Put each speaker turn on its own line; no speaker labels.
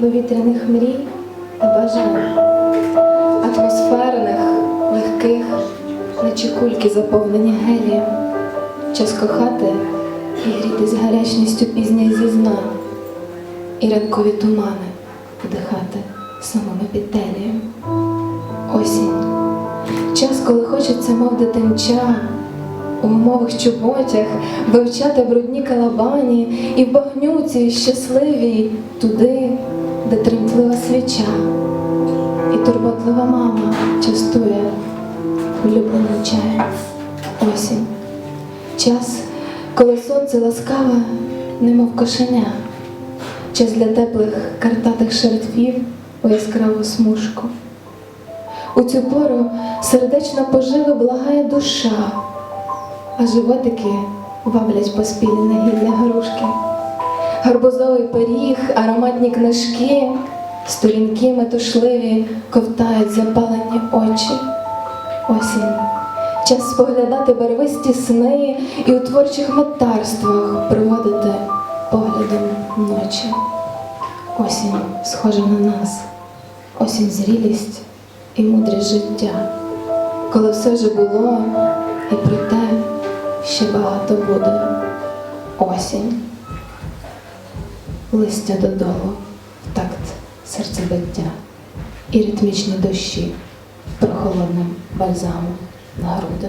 повітряних мрій та бажань, атмосферних, легких, наче кульки заповнені гелієм, час кохати і грітись гарячністю пізніх зізнань, і ранкові тумани вдихати самими підтелієм. Осінь. Час, коли хочеться, мов дитинча, у умовах чоботях вивчати брудні калабані і в багнюці щасливій туди, де тремтлива свіча, і турботлива мама частує улюбленим чаєм. Осінь. Час, коли сонце ласкаве, немов кошеня, час для теплих картатих шерствів у яскраву смужку. У цю пору сердечно поживи благає душа, а животики ваблять поспілі гілля грушки. Гарбузовий пиріг, ароматні книжки, сторінки метушливі ковтають запалені очі. Осінь. Час споглядати барвисті сни і у творчих метарствах проводити поглядом ночі. Осінь схожа на нас, осінь зрілість і мудрість життя, коли все вже було, і проте ще багато буде. Осінь. Листя додолу, в такт серцебиття і ритмічні дощі прохолодним бальзамом на груди.